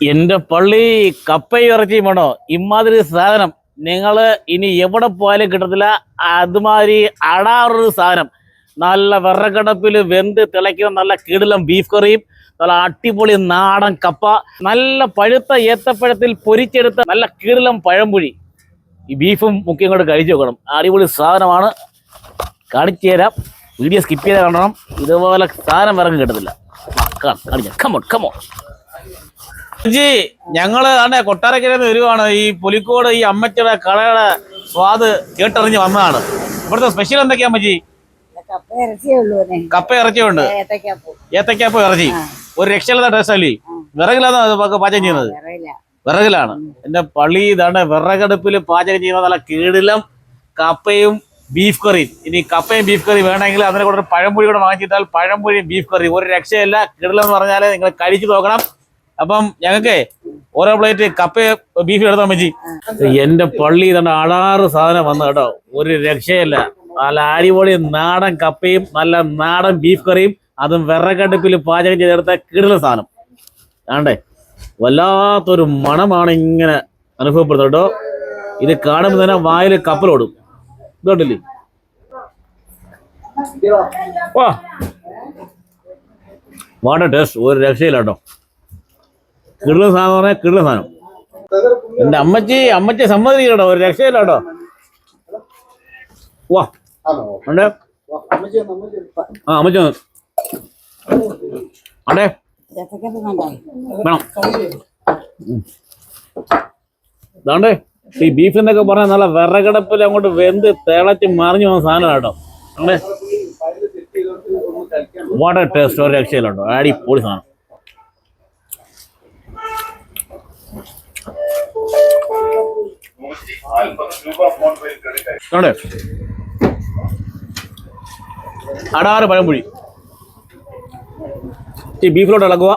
എന്റെ പള്ളി കപ്പയും ഇറച്ചിയും വേണോ? ഇമാതിരി സാധനം. നിങ്ങൾ ഇനി എവിടെ പോയാലും കിട്ടത്തില്ല. അതുമാതിരി അടാറൊരു സാധനം. നല്ല വിറകടപ്പിൽ വെന്ത് തിളയ്ക്കുന്ന നല്ല കിടിലം ബീഫ് കറിയും നല്ല അടിപൊളി നാടൻ കപ്പ നല്ല പഴുത്ത ഏത്തപ്പഴത്തിൽ പൊരിച്ചെടുത്ത നല്ല കിടിലം പഴംപുഴി ഈ ബീഫും മുക്കിയും കൂടെ കഴിച്ചു നോക്കണം. അടിപൊളി സാധനമാണ്. കാണിച്ചു തരാം. വീഡിയോ സ്കിപ്പ് ചെയ്താൽ കാണണം. ഇതുപോലെ സാധനം വിറങ്ങി കിട്ടത്തില്ല. കാണിക്കാം. കമോൺ കമോൺ ജി ഞങ്ങൾ ആണ്ടെ കൊട്ടാരക്കരയിൽ നിന്ന് വരുവാണ്. ഈ പുലിക്കോട് ഈ അമ്മച്ചിയുടെ കടയുടെ സ്വാദ് കേട്ടറിഞ്ഞ് വന്നതാണ്. ഇവിടുത്തെ സ്പെഷ്യൽ എന്തൊക്കെയാ അമ്മച്ചി? കപ്പ ഇറച്ചിയുണ്ട്. ഏത്തക്കാപ്പ്. ഇറച്ചി. ഒരു രക്ഷയില്ലാത്ത ടേസ്റ്റ് അല്ലേ? വിറകിലാണ് പാചകം ചെയ്യുന്നത്? വിറകിലാണ്. എന്റെ പള്ളി ഇതാണ് വിറകടുപ്പിൽ പാചകം ചെയ്യുന്ന നല്ല കീടിലും കപ്പയും ബീഫ് കറിയും ഇനി കപ്പയും ബീഫ് കറി വേണമെങ്കിൽ അതിനെ കൂടെ ഒരു പഴംപൊഴി കൂടെ വാങ്ങിച്ചിട്ടാൽ പഴംപൊഴിയും ബീഫ് കറി ഒരു രക്ഷയല്ല. കിടലെന്ന് പറഞ്ഞാൽ നിങ്ങൾ കഴിച്ചു നോക്കണം. അപ്പം ഞങ്ങൾക്ക് ഓരോ പ്ലേറ്റ് കപ്പ ബീഫ് എടുത്താൽ മതി എന്റെ പള്ളി തന്നെ അടാറ് സാധനം വന്നു കേട്ടോ. ഒരു രക്ഷയല്ല. നല്ല അടിപൊളി നാടൻ കപ്പയും നല്ല നാടൻ ബീഫ് കറിയും അതും വിറകടുപ്പിൽ പാചകം ചെയ്തെടുത്ത കിടിലൻ സാധനം. ആണ്ടേ വല്ലാത്തൊരു മണമാണ് ഇങ്ങനെ അനുഭവപ്പെടുന്നത് കേട്ടോ. ഇത് കാണുമ്പോൾ തന്നെ വായിൽ കപ്പലോടും ഇതോട്ടില്ലേ വാ ടേസ്റ്റ്. ഒരു രക്ഷയില്ല കേട്ടോ. കിടിലൻ സാധനം പറഞ്ഞാൽ കിടുന്ന സാധനം. എന്റെ അമ്മച്ചി അമ്മച്ചി സമ്മതിക്കട്ടോ കേട്ടോ ഒരു രക്ഷയില്ല കേട്ടോ. വാ. ഉണ്ട് ആ അമ്മച്ചി. അണ്ടേ വേണം. ഇതാണ്ടേ ഈ ബീഫ് എന്നൊക്കെ പറഞ്ഞാൽ നല്ല വിറകടപ്പിൽ അങ്ങോട്ട് വെന്ത് തിളച്ച് മറിഞ്ഞു പോകുന്ന സാധനം കേട്ടോ. അണ്ടേ വാട്ടർ ടേസ്റ്റ് ഒരു രക്ഷയിലുണ്ടോ ആടി പൊളി സാധനം. അടാറ് പഴംപുഴി. ഈ ബീഫിലോട്ട് ഇളക്കുക.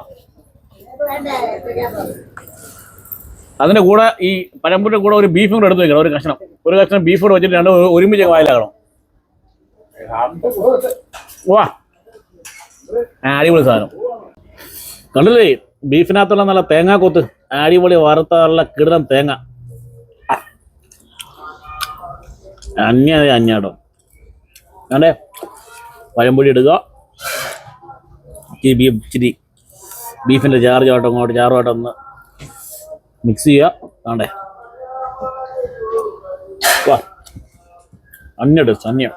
അതിന്റെ കൂടെ ഈ പഴംപുരിന്റെ കൂടെ ഒരു ബീഫും കൂടെ എടുത്ത് വെക്കണം ഒരു കഷ്ണം. ഒരു കഷ്ണം ബീഫ് കൂടെ വെച്ചിട്ട് രണ്ട് ഒരുമിച്ച് വായിലാകണം വാ അടിപൊളി സാധനം. കണ്ടില്ലേ? ബീഫിനകത്തുള്ള നല്ല തേങ്ങാ കൊത്ത് അടിപൊളി വറുത്തുള്ള നല്ല തേങ്ങ. അന്യ അന്യാടോ അതെ പഴംപൊടി ഇടുക. ഇച്ചിരി ബീഫ് ഇച്ചിരി ബീഫിന്റെ ചാർജ് ആയിട്ട് അങ്ങോട്ട് ചാറുമായിട്ട് ഒന്ന് മിക്സ് ചെയ്യുക. ആണ്ടേ വാ. അന്യ ടേസ്റ്റ് അന്യ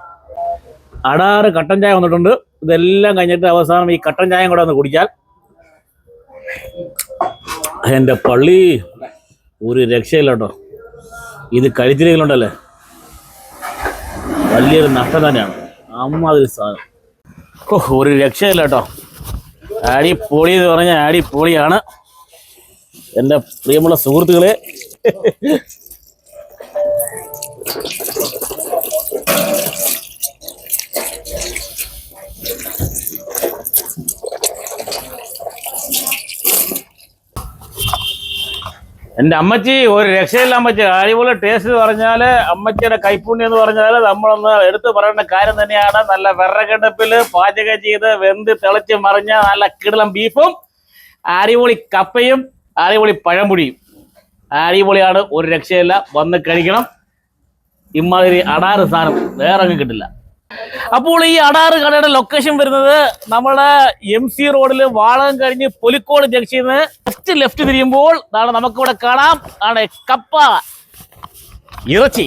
അടാറ് കട്ടൻ ചായ വന്നിട്ടുണ്ട്. ഇതെല്ലാം കഴിഞ്ഞിട്ട് അവസാനം ഈ കട്ടൻ ചായയും കൂടെ ഒന്ന് കുടിച്ചാൽ എന്റെ പള്ളി ഒരു രക്ഷയില്ല കേട്ടോ. ഇത് കഴിച്ചില്ലെങ്കിലുണ്ടല്ലേ വലിയൊരു നഷ്ടം തന്നെയാണ്. അമ്മാതിരി സാധനം. ഒരു രക്ഷയില്ല കേട്ടോ. ആടി പൊളി എന്ന് പറഞ്ഞാൽ ആടി പൊളിയാണ്. എന്റെ പ്രിയമുള്ള സുഹൃത്തുക്കളെ. എന്റെ അമ്മച്ചി ഒരു രക്ഷയില്ല അമ്മച്ചി. അടിപൊളി ടേസ്റ്റ് എന്ന് പറഞ്ഞാൽ അമ്മച്ചിയുടെ കൈപ്പുണ്യം എന്ന് പറഞ്ഞാൽ നമ്മളൊന്ന് എടുത്തു പറയേണ്ട കാര്യം തന്നെയാണ്. നല്ല വിറകടുപ്പിൽ പാചകം ചെയ്ത് വെന്ത് തിളച്ച് മറിഞ്ഞ നല്ല കിടലം ബീഫും അടിപൊളി കപ്പയും അടിപൊളി പഴംപൊടിയും അടിപൊളിയാണ് ഒരു രക്ഷയില്ല. വന്ന് കഴിക്കണം. ഇമ്മാതിരി അടാറ് സാധനം വേറെ കിട്ടില്ല. അപ്പോൾ ഈ അടാറ് കടയുടെ ലൊക്കേഷൻ വരുന്നത് നമ്മുടെ എം സി റോഡിൽ വാളകം കഴിഞ്ഞ് പുലിക്കോട് ജംഗ്ഷനിൽ നിന്ന് ഫസ്റ്റ് ലെഫ്റ്റ് തിരിയുമ്പോൾ നാളെ നമുക്കിവിടെ കാണാം. ആണ് കപ്പ. ഇറച്ചി